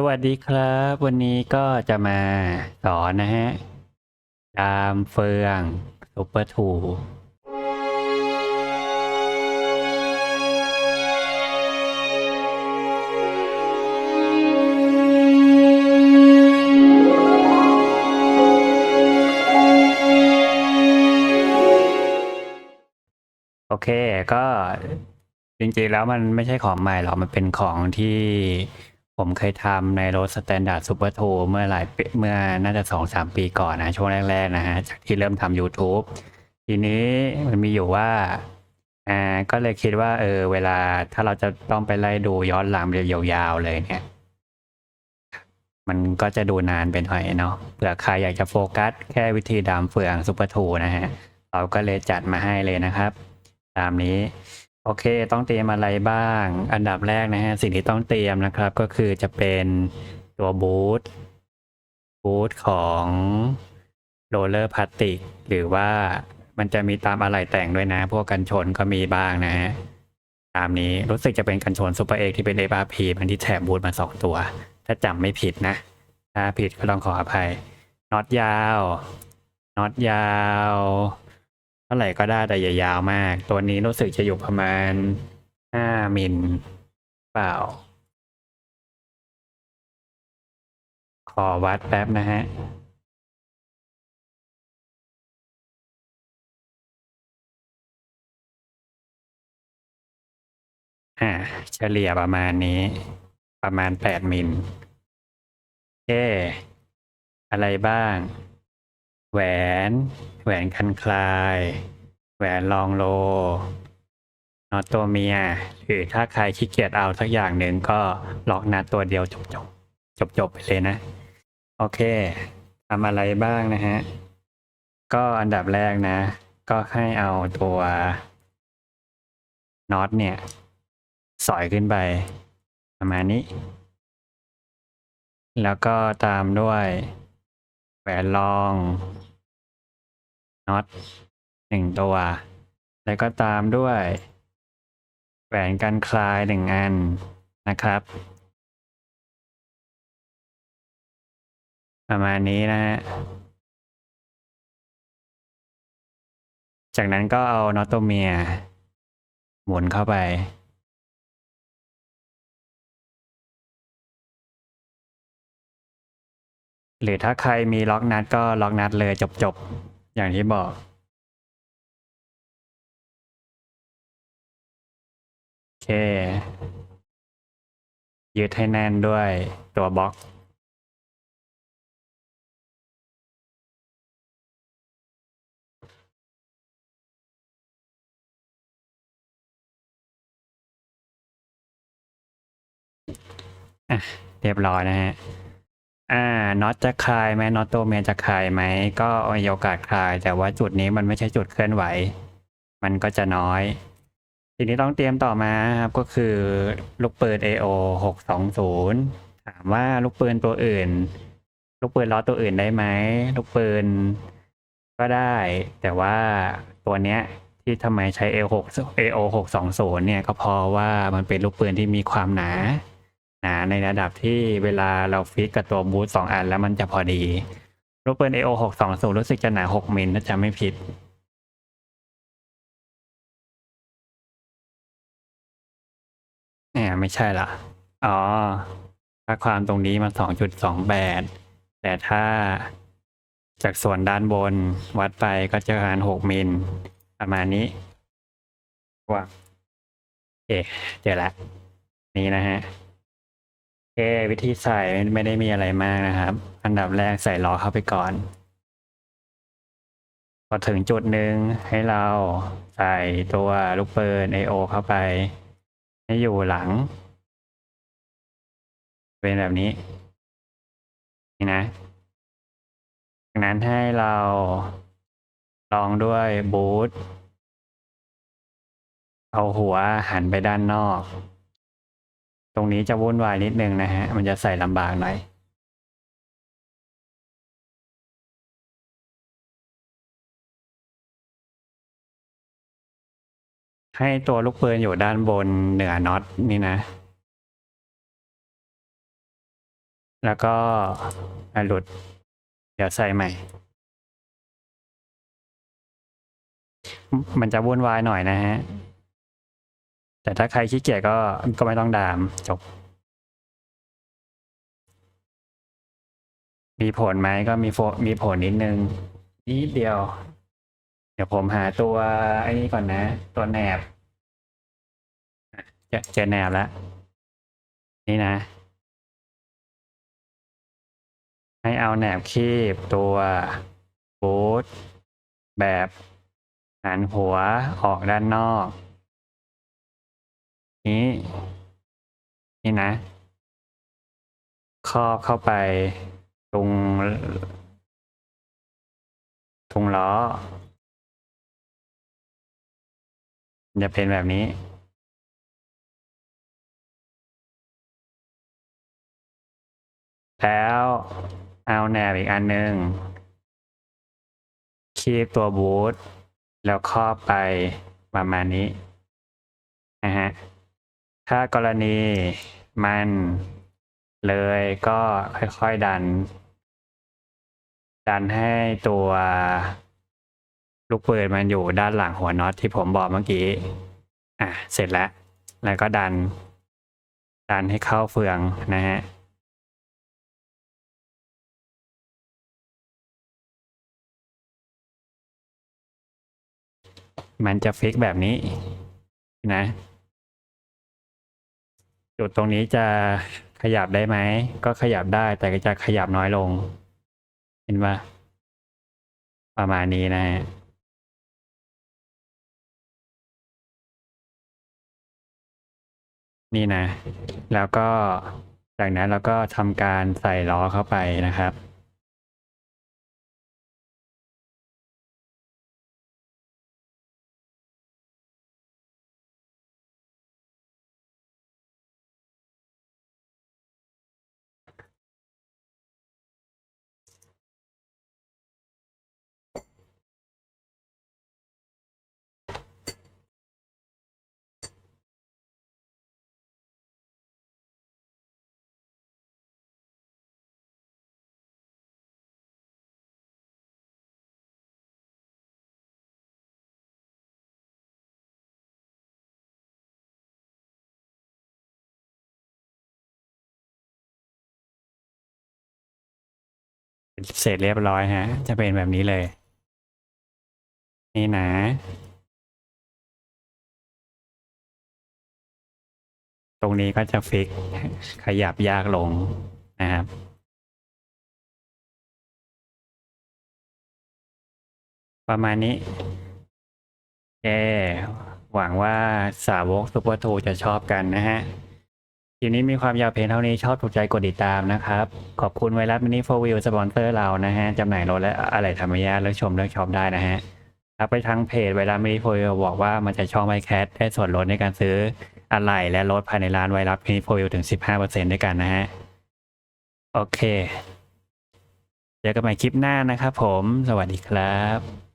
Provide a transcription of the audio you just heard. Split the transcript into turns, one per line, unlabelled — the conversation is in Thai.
สวัสดีครับ วันนี้ก็จะมาสอนนะฮะดามเฟืองซุปเปอร์ทูโอเคก็จริงๆแล้วมันไม่ใช่ของใหม่หรอก มันเป็นของที่ ผมเคยทำในรถสแตนดาร์ดซูเปอร์ทูเมื่อหลายเมื่อน่าจะสองสามปีก่อนนะ ช่วงแรก ๆ นะฮะ จากที่เริ่มทำ YouTube ทีนี้มันมีอยู่ว่าอ่าก็เลยคิดว่า เออ เวลาถ้าเราจะต้องไปไล่ดูย้อนหลังยาวๆเลยเนี่ย มันก็จะดูนานไปหน่อยเนาะเผื่อใครอยากจะโฟกัส แค่วิธีดามเฟืองซูเปอร์ทูนะฮะ เราก็เลยจัดมาให้เลยนะครับ ตามนี้ โอเค ต้องเตรียมอะไรบ้าง อันดับแรกนะฮะ สิ่งที่ต้องเตรียมนะครับก็คือจะเป็นตัวบูทบูทของโรลเลอร์พลาสติก หรือว่ามันจะมีตามอะไหล่แต่งด้วยนะ พวกกันชนก็มีบ้างนะฮะ ตามนี้รู้สึกจะเป็นกันชนซูเปอร์เอกที่เป็น FRP มันที่แถมบูทมาสองตัว ถ้าจำไม่ผิดนะ ถ้าผิดก็ต้องขออภัยน็อตยาวน็อตยาว เท่าไหร่ก็ได้แต่อย่ายาวมาก ตัวนี้รู้สึกจะอยู่ประมาณห้ามิลเปล่า ขอวัดแป๊บนะฮะอ่าเฉลี่ยประมาณนี้ ประมาณแปดมิล โอเค อะไรบ้าง แหวน แหวนคันคลาย แหวนลองโลน็อตตัวเมียหรือถ้าใครขี้เกียจเอาสักอย่างหนึ่งก็ล็อกนัดตัวเดียวจบจบจบจบไปเลยนะ โอเคทำอะไรบ้างนะฮะ ก็อันดับแรกนะ ก็ให้เอาตัวน็อตเนี่ย สอยขึ้นไป ประมาณนี้ แล้วก็ตามด้วย แหวนรองน็อตหนึ่งตัว แล้วก็ตามด้วย แหวนกันคลายหนึ่งอันนะครับ ประมาณนี้นะฮะ จากนั้นก็เอาน็อตตัวเมีย หมุนเข้าไป หรือถ้าใครมีล็อกนัดก็ล็อกนัดเลยจบๆ อย่างที่บอก โอเค ยึดให้แน่นด้วยตัวบล็อก อะ เรียบร้อยนะฮะ อ่าน็อตจะคลายไหมน็อตตัวเมียจะคลายไหมก็มีโอกาสคลาย แต่ว่าจุดนี้มันไม่ใช่จุดเคลื่อนไหว มันก็จะน้อย ทีนี้ต้องเตรียมต่อมาครับก็คือลูกปืน AO หกสองศูนย์ถามว่าลูกปืนตัวอื่น ลูกปืนล้อตัวอื่นได้ไหมลูกปืนก็ได้ แต่ว่าตัวเนี้ยที่ทำไมใช้ AO 6 AO หกสองศูนย์เนี่ยก็เพราะว่ามันเป็นลูกปืนที่มีความหนา หนาในระดับที่เวลาเราฟิกกับตัวบูทสองอันแล้วมันจะพอดีลูกปืน AO หกสองศูนย์รู้สึกจะหนาหกมิลถ้าจำไม่ผิดแหมไม่ใช่ละอ๋อค่าความตรงนี้มันสองจุดสองแปดแต่ถ้าจากส่วนด้านบนวัดไปก็จะประมาณหกมิลประมาณนี้ว่าเอ๊เจอละ นี่นะฮะ ควิธีใส่ไม่ได้มีอะไรมากนะครับ อันดับแรกใส่ล้อเข้าไปก่อน พอถึงจุดหนึ่งให้เราใส่ตัวลูกปืน AO เข้าไป ให้อยู่หลัง เป็นแบบนี้ นี่นะจากนั้นให้เราลองด้วยบูทเอาหัวหันไปด้านนอก รงนี้จะวุ่นวายนิดนึงนะฮะ มันจะใส่ลำบากหน่อยให้ตัวลูกปืนอยู่ด้านบนเหนือน็อตนี่นะ แล้วก็หลุด เดี๋ยวใส่ใหม่มมันจะวุ่นวายหน่อยนะฮะ แต่ถ้าใครขี้เกียจก็ก็ไม่ต้องดามจบ มีผลไหมก็มีโฟมีผลนิดนึงนิดเดียว เดี๋ยวผมหาตัวไอ้นี้ก่อนนะ ตัวแหนบอะเจอเจอแหนบแล้ว นี่นะ ให้เอาแหนบคีบตัวบูทแบบหันหัวออกด้านนอก นี้ นี่นะ ครอบเข้าไปตรงตรงล้อจะเป็นแบบนี้ แล้วเอาแหนบอีกอันหนึ่งคีบตัวบูทแล้วครอบไปประมาณนี้นะฮะ ถ้ากรณีมันเลยก็ค่อยๆดัน ดันให้ตัวลูกปืนมันอยู่ด้านหลังหัวน็อตที่ผมบอกเมื่อกี้ อะ เสร็จแล้ว แล้วก็ดัน ดันให้เข้าเฟืองนะฮะ มันจะฟิกแบบนี้นะ จุดตรงนี้จะขยับได้ไหม ก็ขยับได้แต่ก็จะขยับน้อยลง เห็นปะประมาณนี้นะฮะนี่นะ แล้วก็จากนั้นเราก็ทำการใส่ล้อเข้าไปนะครับ เสร็จเรียบร้อยฮะ จะเป็นแบบนี้เลย นี่นะ ตรงนี้ก็จะฟิกขยับยากลงนะครับประมาณนี้แกหวังว่าสาวกซุปเปอร์ทูจะชอบกันนะฮะ คลิปนี้มีความยาวเพลงเท่านี้ชอบถูกใจกดติดตามนะครับ ขอบคุณไวรัสมินิโฟวิวสปอนเซอร์เรานะฮะจำหน่ายรถและอะไรธรรมยาเลือกชมเลือกช็อปได้นะฮะทักไปทางเพจไวรัสมินิโฟวิวบอกว่ามันจะช่องไมแคทได้ส่วนลดในการซื้ออะไหล่และรถภายในร้านไวรัสมินิโฟวิวถึง 15%ด้วยกันนะฮะ โอเค เจอกันใหม่คลิปหน้านะครับผม สวัสดีครับ